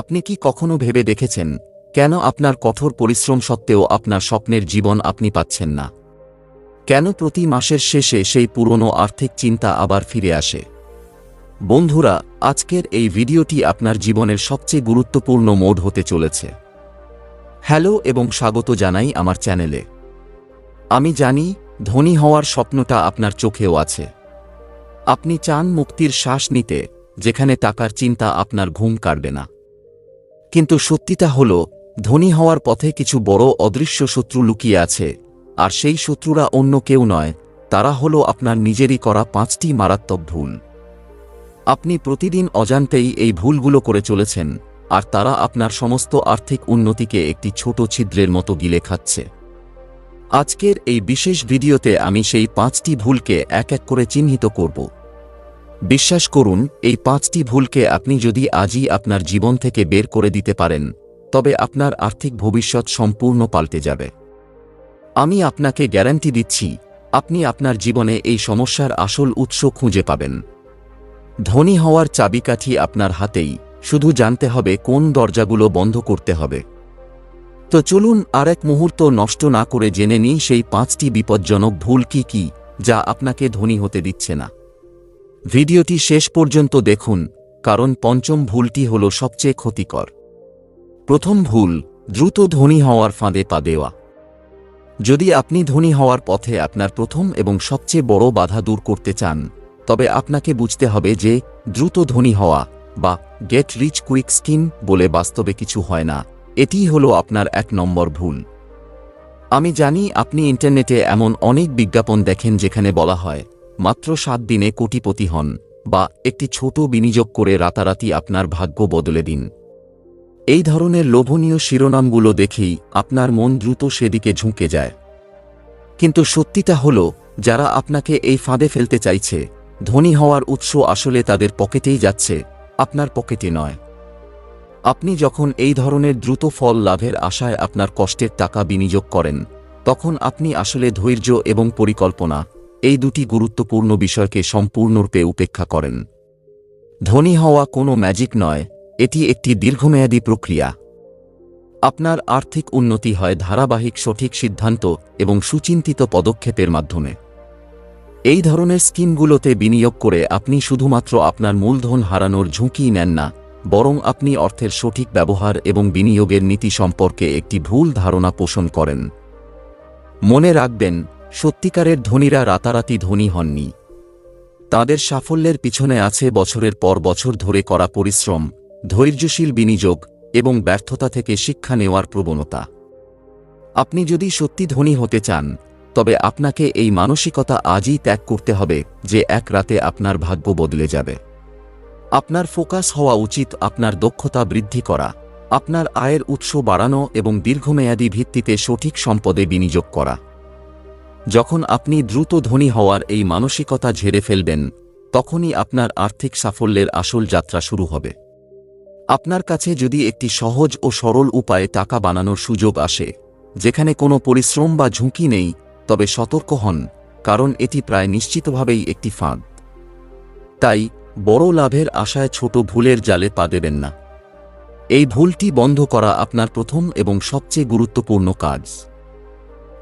আপনি কি কখনো ভেবে দেখেছেন, কেন আপনার কঠোর পরিশ্রম সত্ত্বেও আপনার স্বপ্নের জীবন আপনি পাচ্ছেন না? কেন প্রতি মাসের শেষে সেই পুরনো আর্থিক চিন্তা আবার ফিরে আসে? বন্ধুরা, আজকের এই ভিডিওটি আপনার জীবনের সবচেয়ে গুরুত্বপূর্ণ মোড হতে চলেছে। হ্যালো এবং স্বাগত জানাই আমার চ্যানেলে। আমি জানি, ধনী হওয়ার স্বপ্নটা আপনার চোখেও আছে। আপনি চান মুক্তির শ্বাস নিতে, যেখানে টাকার চিন্তা আপনার ঘুম কাটবে না। কিন্তু সত্যিটা হল, ধনী হওয়ার পথে কিছু বড় অদৃশ্য শত্রু লুকিয়ে আছে, আর সেই শত্রুরা অন্য কেউ নয়, তারা হল আপনার নিজেরই করা পাঁচটি মারাত্মক ভুল। আপনি প্রতিদিন অজান্তেই এই ভুলগুলো করে চলেছেন, আর তারা আপনার সমস্ত আর্থিক উন্নতিকে একটি ছোট ছিদ্রের মতো গিলে খাচ্ছে। আজকের এই বিশেষ ভিডিওতে আমি সেই পাঁচটি ভুলকে এক এক করে চিহ্নিত করব। বিশ্বাস করুন, এই পাঁচটি ভুলকে আপনি যদি আজই আপনার জীবন থেকে বের করে দিতে পারেন, তবে আপনার আর্থিক ভবিষ্যৎ সম্পূর্ণ পাল্টে যাবে। আমি আপনাকে গ্যারান্টি দিচ্ছি, আপনি আপনার জীবনে এই সমস্যার আসল উৎস খুঁজে পাবেন। ধনী হওয়ার চাবিকাঠি আপনার হাতেই, শুধু জানতে হবে কোন দরজাগুলো বন্ধ করতে হবে। তো চলুন আর এক মুহূর্ত নষ্ট না করে জেনে নিই সেই পাঁচটি বিপজ্জনক ভুল কি কি, যা আপনাকে ধনী হতে দিচ্ছে না। ভিডিওটি শেষ পর্যন্ত দেখুন, কারণ পঞ্চম ভুলটি হল সবচেয়ে ক্ষতিকর। প্রথম ভুল, দ্রুত ধনী হওয়ার ফাঁদে পা দেওয়া। যদি আপনি ধনী হওয়ার পথে আপনার প্রথম এবং সবচেয়ে বড় বাধা দূর করতে চান, তবে আপনাকে বুঝতে হবে যে, দ্রুত ধনী হওয়া বা গেট রিচ কুইক স্কিম বলে বাস্তবে কিছু হয় না, এটিই হল আপনার এক নম্বর ভুল। আমি জানি আপনি ইন্টারনেটে এমন অনেক বিজ্ঞাপন দেখেন যেখানে বলা হয় মাত্র সাত দিনে কোটিপতি হন, বা একটি ছোট বিনিয়োগ করে রাতারাতি আপনার ভাগ্য বদলে দিন। এই ধরনের লোভনীয় শিরোনামগুলো দেখেই আপনার মন দ্রুত সেদিকে ঝুঁকে যায়। কিন্তু সত্যিটা হল, যারা আপনাকে এই ফাঁদে ফেলতে চাইছে, ধনী হওয়ার উৎস আসলে তাদের পকেটেই যাচ্ছে, আপনার পকেটে নয়। আপনি যখন এই ধরনের দ্রুত ফল লাভের আশায় আপনার কষ্টের টাকা বিনিয়োগ করেন, তখন আপনি আসলে ধৈর্য এবং পরিকল্পনা এই দুটি গুরুত্বপূর্ণ বিষয়কে সম্পূর্ণরূপে উপেক্ষা করেন। ধনী হওয়া কোনো ম্যাজিক নয়, এটি একটি দীর্ঘমেয়াদী প্রক্রিয়া। আপনার আর্থিক উন্নতি হয় ধারাবাহিক সঠিক সিদ্ধান্ত এবং সুচিন্তিত পদক্ষেপের মাধ্যমে। এই ধরনের স্কিমগুলোতে বিনিয়োগ করে আপনি শুধুমাত্র আপনার মূলধন হারানোর ঝুঁকি নেন না, বরং আপনি অর্থের সঠিক ব্যবহার এবং বিনিয়োগের নীতি সম্পর্কে একটি ভুল ধারণা পোষণ করেন। মনে রাখবেন সত্যিকারের ধনীরা রাতারাতি ধনী হননি। তাদের সাফল্যের পিছনে আছে বছরের পর বছর ধরে করা পরিশ্রম, ধৈর্যশীল বিনিয়োগ এবং ব্যর্থতা থেকে শিক্ষা নেওয়ার প্রবণতা। আপনি যদি সত্যি ধনী হতে চান, তবে আপনাকে এই মানসিকতা আজই ত্যাগ করতে হবে যে এক রাতে আপনার ভাগ্য বদলে যাবে। আপনার ফোকাস হওয়া উচিত আপনার দক্ষতা বৃদ্ধি করা, আপনার আয়ের উৎস বাড়ানো এবং দীর্ঘমেয়াদী ভিত্তিতে সঠিক সম্পদে বিনিয়োগ করা। যখন আপনি দ্রুত ধনী হওয়ার এই মানসিকতা ঝেড়ে ফেলবেন, তখনই আপনার আর্থিক সাফল্যের আসল যাত্রা শুরু হবে। আপনার কাছে যদি একটি সহজ ও সরল উপায়ে টাকা বানানোর সুযোগ আসে, যেখানে কোনো পরিশ্রম বা ঝুঁকি নেই, তবে সতর্ক হন, কারণ এটি প্রায় নিশ্চিতভাবেই একটি ফাঁদ। তাই, বড় লাভের আশায় ছোট ভুলের জালে পা দেবেন না। এই ভুলটি বন্ধ করা আপনার প্রথম এবং সবচেয়ে গুরুত্বপূর্ণ কাজ।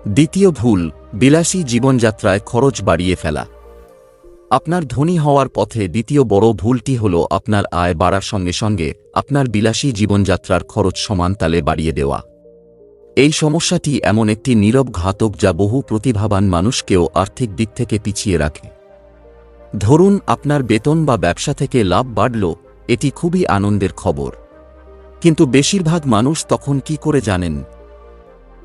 দ্বিতীয় ভুল, বিলাসী জীবনযাত্রায় খরচ বাড়িয়ে ফেলা। আপনার ধনী হওয়ার পথে দ্বিতীয় বড় ভুলটি হল আপনার আয় বাড়ার সঙ্গে সঙ্গে আপনার বিলাসী জীবনযাত্রার খরচ সমান তালে বাড়িয়ে দেওয়া। এই সমস্যাটি এমন একটি নীরব ঘাতক যা বহু প্রতিভাবান মানুষকেও আর্থিক দিক থেকে পিছিয়ে রাখে। ধরুন, আপনার বেতন বা ব্যবসা থেকে লাভ বাড়ল, এটি খুবই আনন্দের খবর। কিন্তু বেশিরভাগ মানুষ তখন কি করে জানেন?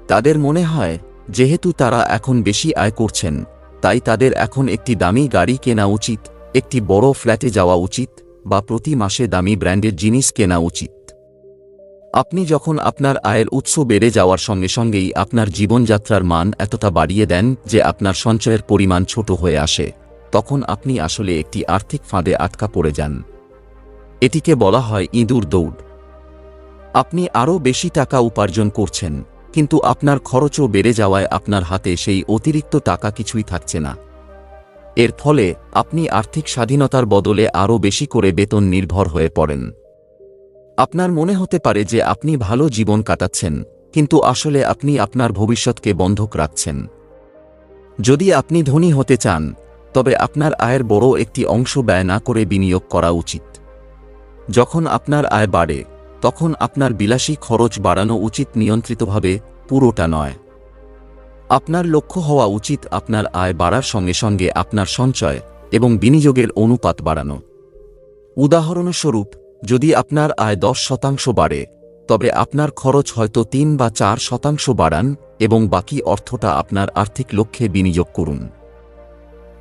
তাদের মনে হয় যেহেতু তারা এখন বেশি আয় করছেন, তাই তাদের এখন একটি দামি গাড়ি কেনা উচিত, একটি বড় ফ্ল্যাটে যাওয়া উচিত, বা প্রতি মাসে দামি ব্র্যান্ডের জিনিস কেনা উচিত। আপনি যখন আপনার আয়ের উৎস বেড়ে যাওয়ার সঙ্গে সঙ্গেই আপনার জীবনযাত্রার মান এতটা বাড়িয়ে দেন যে আপনার সঞ্চয়ের পরিমাণ ছোট হয়ে আসে, তখন আপনি আসলে একটি আর্থিক ফাঁদে আটকা পড়ে যান। এটিকে বলা হয় ইঁদুর দৌড়। আপনি আরও বেশি টাকা উপার্জন করছেন কিন্তু আপনার খরচও বেড়ে যাওয়ায় আপনার হাতে সেই অতিরিক্ত টাকা কিছুই থাকছে না। এর ফলে আপনি আর্থিক স্বাধীনতার বদলে আরও বেশি করে বেতন নির্ভর হয়ে পড়েন। আপনার মনে হতে পারে যে আপনি ভালো জীবন কাটাচ্ছেন, কিন্তু আসলে আপনি আপনার ভবিষ্যৎকে বন্ধক রাখছেন। যদি আপনি ধনী হতে চান, তবে আপনার আয়ের বড় একটি অংশ ব্যয় না করে বিনিয়োগ করা উচিত। যখন আপনার আয় বাড়ে তখন আপনার বিলাসী খরচ বাড়ানো উচিত নিয়ন্ত্রিতভাবে, পুরোটা নয়। আপনার লক্ষ্য হওয়া উচিত আপনার আয় বাড়ার সঙ্গে সঙ্গে আপনার সঞ্চয় এবং বিনিয়োগের অনুপাত বাড়ানো। উদাহরণস্বরূপ, যদি আপনার আয় দশ শতাংশ বাড়ে, তবে আপনার খরচ হয়তো তিন বা চার শতাংশ বাড়ান এবং বাকি অর্থটা আপনার আর্থিক লক্ষ্যে বিনিয়োগ করুন।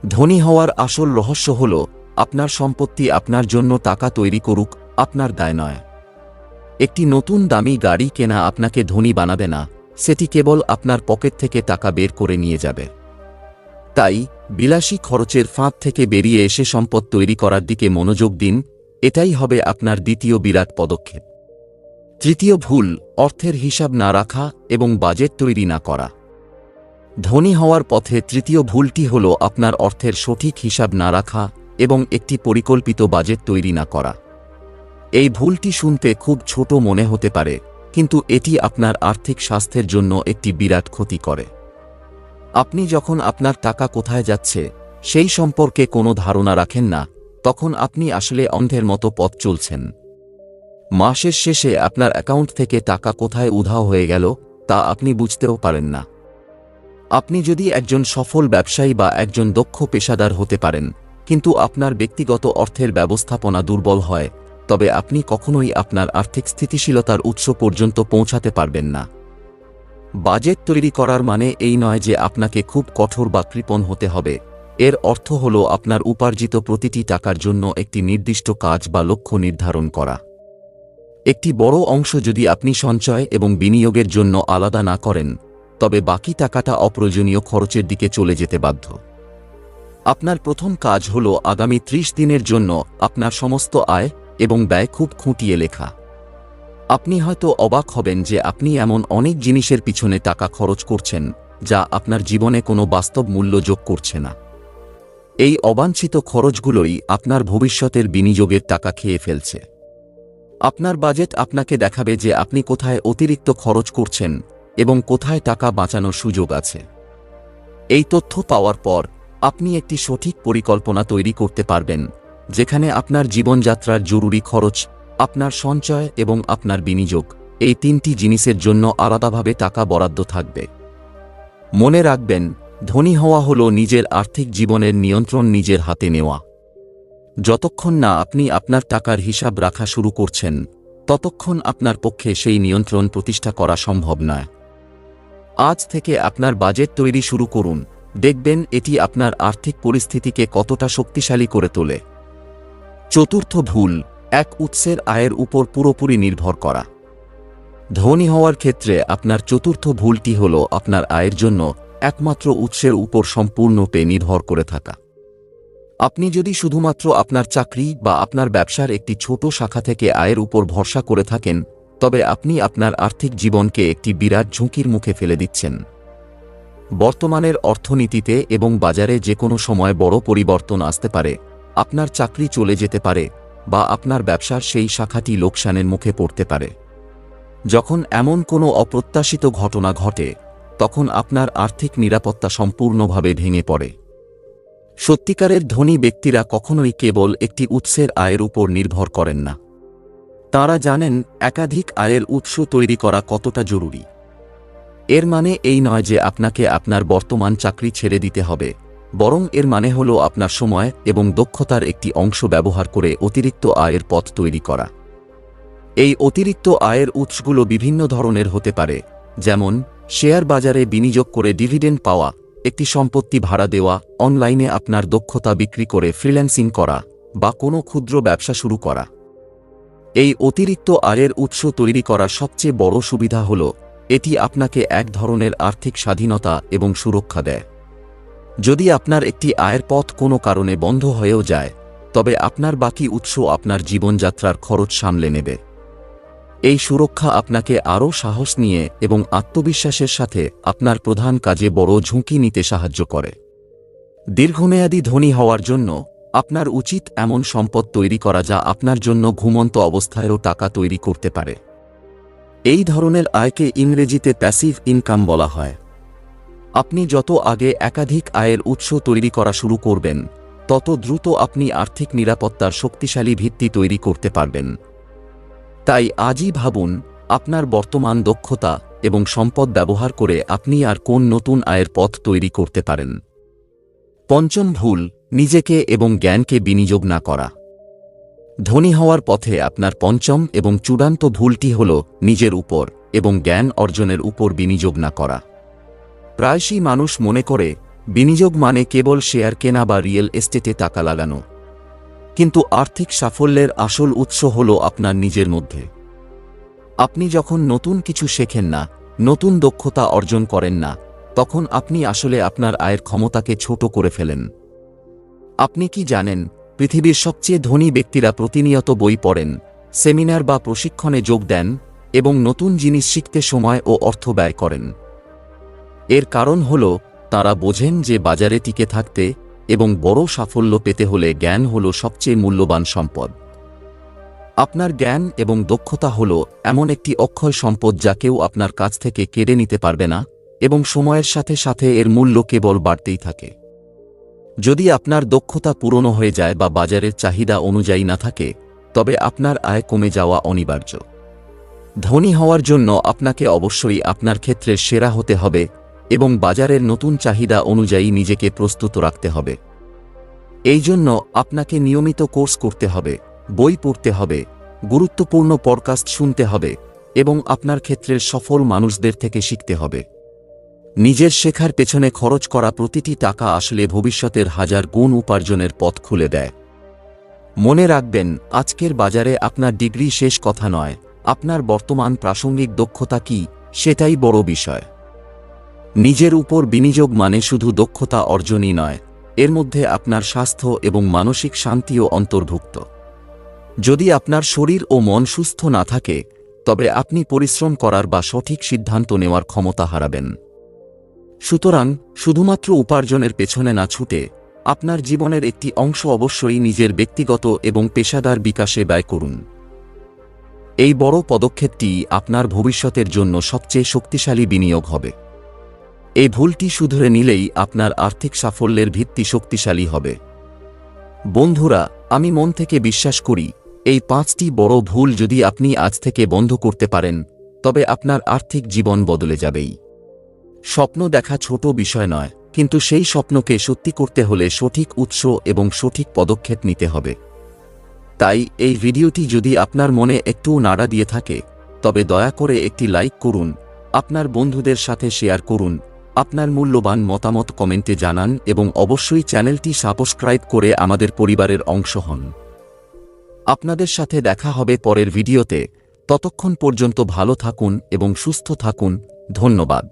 ধনী হওয়ার আসল রহস্য হল, আপনার সম্পত্তি আপনার জন্য টাকা তৈরি করুক, আপনার দায় নয়। একটি নতুন দামি গাড়ি কেনা আপনাকে ধনী বানাবে না, সেটি কেবল আপনার পকেট থেকে টাকা বের করে নিয়ে যাবে। তাই, বিলাসী খরচের ফাঁদ থেকে বেরিয়ে এসে সম্পদ তৈরি করার দিকে মনোযোগ দিন, এটাই হবে আপনার দ্বিতীয় বিরাট পদক্ষেপ। তৃতীয় ভুল, অর্থের হিসাব না রাখা এবং বাজেট তৈরি না করা। ধনী হওয়ার পথে তৃতীয় ভুলটি হল আপনার অর্থের সঠিক হিসাব না রাখা এবং একটি পরিকল্পিত বাজেট তৈরি না করা। এই ভুলটি শুনতে খুব ছোট মনে হতে পারে, কিন্তু এটি আপনার আর্থিক স্বাস্থ্যের জন্য একটি বিরাট ক্ষতি করে। আপনি যখন আপনার টাকা কোথায় যাচ্ছে, সেই সম্পর্কে কোনো ধারণা রাখেন না, তখন আপনি আসলে অন্ধের মতো পথ চলছেন। মাসের শেষে আপনার অ্যাকাউন্ট থেকে টাকা কোথায় উধাও হয়ে গেল, তা আপনি বুঝতেও পারেন না। আপনি যদি একজন সফল ব্যবসায়ী বা একজন দক্ষ পেশাদার হতে পারেন, কিন্তু আপনার ব্যক্তিগত অর্থের ব্যবস্থাপনা দুর্বল হয় তবে আপনি কখনোই আপনার আর্থিক স্থিতিশীলতার উৎস পর্যন্ত পৌঁছাতে পারবেন না। বাজেট তৈরি করার মানে এই নয় যে আপনাকে খুব কঠোর বা কৃপণ হতে হবে। এর অর্থ হল আপনার উপার্জিত প্রতিটি টাকার জন্য একটি নির্দিষ্ট কাজ বা লক্ষ্য নির্ধারণ করা। একটি বড় অংশ যদি আপনি সঞ্চয় এবং বিনিয়োগের জন্য আলাদা না করেন, তবে বাকি টাকাটা অপ্রয়োজনীয় খরচের দিকে চলে যেতে বাধ্য। আপনার প্রথম কাজ হল আগামী ত্রিশ দিনের জন্য আপনার সমস্ত আয় এবং ব্যয় খুব খুঁটিয়ে লেখা। আপনি হয়তো অবাক হবেন যে আপনি এমন অনেক জিনিসের পিছনে টাকা খরচ করছেন, যা আপনার জীবনে কোনো বাস্তব মূল্য যোগ করছে না। এই অবাঞ্ছিত খরচগুলোই আপনার ভবিষ্যতের বিনিয়োগের টাকা খেয়ে ফেলছে। আপনার বাজেট আপনাকে দেখাবে যে আপনি কোথায় অতিরিক্ত খরচ করছেন এবং কোথায় টাকা বাঁচানোর সুযোগ আছে। এই তথ্য পাওয়ার পর আপনি একটি সঠিক পরিকল্পনা তৈরি করতে পারবেন যেখানে আপনার জীবনযাত্রার জরুরি খরচ, আপনার সঞ্চয় এবং আপনার বিনিয়োগ, এই তিনটি জিনিসের জন্য আলাদাভাবে টাকা বরাদ্দ থাকবে। মনে রাখবেন, ধনী হওয়া হল নিজের আর্থিক জীবনের নিয়ন্ত্রণ নিজের হাতে নেওয়া। যতক্ষণ না আপনি আপনার টাকার হিসাব রাখা শুরু করছেন, ততক্ষণ আপনার পক্ষে সেই নিয়ন্ত্রণ প্রতিষ্ঠা করা সম্ভব নয়। আজ থেকে আপনার বাজেট তৈরি শুরু করুন, দেখবেন এটি আপনার আর্থিক পরিস্থিতিকে কতটা শক্তিশালী করে তোলে। চতুর্থ ভুল, এক উৎসের আয়ের উপর পুরোপুরি নির্ভর করা। ধনী হওয়ার ক্ষেত্রে আপনার চতুর্থ ভুলটি হল আপনার আয়ের জন্য একমাত্র উৎসের উপর সম্পূর্ণরূপে নির্ভর করে থাকা। আপনি যদি শুধুমাত্র আপনার চাকরি বা আপনার ব্যবসার একটি ছোট শাখা থেকে আয়ের উপর ভরসা করে থাকেন, তবে আপনি আপনার আর্থিক জীবনকে একটি বিরাট ঝুঁকির মুখে ফেলে দিচ্ছেন। বর্তমানের অর্থনীতিতে এবং বাজারে যে কোনো সময় বড় পরিবর্তন আসতে পারে। আপনার চাকরি চলে যেতে পারে বা আপনার ব্যবসার সেই শাখাটি লোকসানের মুখে পড়তে পারে। যখন এমন কোনো অপ্রত্যাশিত ঘটনা ঘটে, তখন আপনার আর্থিক নিরাপত্তা সম্পূর্ণভাবে ভেঙে পড়ে। সত্যিকারের ধনী ব্যক্তিরা কখনোই কেবল একটি উৎসের আয়ের উপর নির্ভর করেন না। তারা জানেন একাধিক আয়ের উৎস তৈরি করা কতটা জরুরি। এর মানে এই নয় যে আপনাকে আপনার বর্তমান চাকরি ছেড়ে দিতে হবে। বরং এর মানে হল আপনার সময় এবং দক্ষতার একটি অংশ ব্যবহার করে অতিরিক্ত আয়ের পথ তৈরি করা। এই অতিরিক্ত আয়ের উৎসগুলো বিভিন্ন ধরনের হতে পারে, যেমন শেয়ার বাজারে বিনিয়োগ করে ডিভিডেন্ড পাওয়া, একটি সম্পত্তি ভাড়া দেওয়া, অনলাইনে আপনার দক্ষতা বিক্রি করে ফ্রিল্যান্সিং করা, বা কোনো ক্ষুদ্র ব্যবসা শুরু করা। এই অতিরিক্ত আয়ের উৎস তৈরি করার সবচেয়ে বড় সুবিধা হল, এটি আপনাকে এক ধরনের আর্থিক স্বাধীনতা এবং সুরক্ষা দেয়। যদি আপনার একটি আয়ের পথ কোনো কারণে বন্ধ হয়েও যায়, তবে আপনার বাকি উৎস আপনার জীবনযাত্রার খরচ সামলে নেবে। এই সুরক্ষা আপনাকে আরও সাহস নিয়ে এবং আত্মবিশ্বাসের সাথে আপনার প্রধান কাজে বড় ঝুঁকি নিতে সাহায্য করে। দীর্ঘমেয়াদী ধনী হওয়ার জন্য আপনার উচিত এমন সম্পদ তৈরি করা যা আপনার জন্য ঘুমন্ত অবস্থায়ও টাকা তৈরি করতে পারে। এই ধরনের আয়কে ইংরেজিতে প্যাসিভ ইনকাম বলা হয়। আপনি যত আগে একাধিক আয়ের উৎস তৈরি করা শুরু করবেন, তত দ্রুত আপনি আর্থিক নিরাপত্তার শক্তিশালী ভিত্তি তৈরি করতে পারবেন। তাই আজই ভাবুন, আপনার বর্তমান দক্ষতা এবং সম্পদ ব্যবহার করে আপনি আর কোন নতুন আয়ের পথ তৈরি করতে পারেন। পঞ্চম ভুল, নিজেকে এবং জ্ঞানকে বিনিয়োগ না করা। ধনী হওয়ার পথে আপনার পঞ্চম এবং চূড়ান্ত ভুলটি হল নিজের উপর এবং জ্ঞান অর্জনের উপর বিনিয়োগ না করা। প্রায়শই মানুষ মনে করে, বিনিয়োগ মানে কেবল শেয়ার কেনা বা রিয়েল এস্টেটে টাকা লাগানো। কিন্তু আর্থিক সাফল্যের আসল উৎস হল আপনার নিজের মধ্যে। আপনি যখন নতুন কিছু শেখেন না, নতুন দক্ষতা অর্জন করেন না, তখন আপনি আসলে আপনার আয়ের ক্ষমতাকে ছোট করে ফেলেন। আপনি কি জানেন, পৃথিবীর সবচেয়ে ধনী ব্যক্তিরা প্রতিনিয়ত বই পড়েন, সেমিনার বা প্রশিক্ষণে যোগ দেন এবং নতুন জিনিস শিখতে সময় ও অর্থ ব্যয় করেন। এর কারণ হল, তারা বোঝেন যে বাজারে টিকে থাকতে এবং বড় সাফল্য পেতে হলে জ্ঞান হল সবচেয়ে মূল্যবান সম্পদ। আপনার জ্ঞান এবং দক্ষতা হল এমন একটি অক্ষয় সম্পদ যা কেউ আপনার কাছ থেকে কেড়ে নিতে পারবে না এবং সময়ের সাথে সাথে এর মূল্য কেবল বাড়তেই থাকে। যদি আপনার দক্ষতা পুরনো হয়ে যায় বা বাজারের চাহিদা অনুযায়ী না থাকে, তবে আপনার আয় কমে যাওয়া অনিবার্য। ধনী হওয়ার জন্য আপনাকে অবশ্যই আপনার ক্ষেত্রে সেরা হতে হবে এবং বাজারের নতুন চাহিদা অনুযায়ী নিজেকে প্রস্তুত রাখতে হবে। এই জন্য আপনাকে নিয়মিত কোর্স করতে হবে, বই পড়তে হবে, গুরুত্বপূর্ণ পডকাস্ট শুনতে হবে এবং আপনার ক্ষেত্রের সফল মানুষদের থেকে শিখতে হবে। নিজের শেখার পেছনে খরচ করা প্রতিটি টাকা আসলে ভবিষ্যতের হাজার গুণ উপার্জনের পথ খুলে দেয়। মনে রাখবেন, আজকের বাজারে আপনার ডিগ্রি শেষ কথা নয়, আপনার বর্তমান প্রাসঙ্গিক দক্ষতা কি, সেটাই বড় বিষয়। নিজের উপর বিনিয়োগ মানে শুধু দক্ষতা অর্জনই নয়, এর মধ্যে আপনার স্বাস্থ্য এবং মানসিক শান্তিও অন্তর্ভুক্ত। যদি আপনার শরীর ও মন সুস্থ না থাকে, তবে আপনি পরিশ্রম করার বা সঠিক সিদ্ধান্ত নেওয়ার ক্ষমতা হারাবেন। সুতরাং, শুধুমাত্র উপার্জনের পেছনে না ছুটে, আপনার জীবনের একটি অংশ অবশ্যই নিজের ব্যক্তিগত এবং পেশাদার বিকাশে ব্যয় করুন। এই বড় পদক্ষেপটি আপনার ভবিষ্যতের জন্য সবচেয়ে শক্তিশালী বিনিয়োগ হবে। এই ভুলটি শুধরে নিলেই আপনার আর্থিক সাফল্যের ভিত্তি শক্তিশালী হবে। বন্ধুরা, আমি মন থেকে বিশ্বাস করি, এই পাঁচটি বড় ভুল যদি আপনি আজ থেকে বন্ধ করতে পারেন, তবে আপনার আর্থিক জীবন বদলে যাবেই। স্বপ্ন দেখা ছোট বিষয় নয়, কিন্তু সেই স্বপ্নকে সত্যি করতে হলে সঠিক উৎস এবং সঠিক পদক্ষেপ নিতে হবে। তাই এই ভিডিওটি যদি আপনার মনে একটুও নাড়া দিয়ে থাকে, তবে দয়া করে একটি লাইক করুন, আপনার বন্ধুদের সাথে শেয়ার করুন আপনার মূল্যবান মতামত কমেন্টে জানান এবং অবশ্যই চ্যানেলটি সাবস্ক্রাইব করে আমাদের পরিবারের অংশ হন। আপনাদের সাথে দেখা হবে পরের ভিডিওতে। ততক্ষণ পর্যন্ত ভালো থাকুন এবং সুস্থ থাকুন। ধন্যবাদ।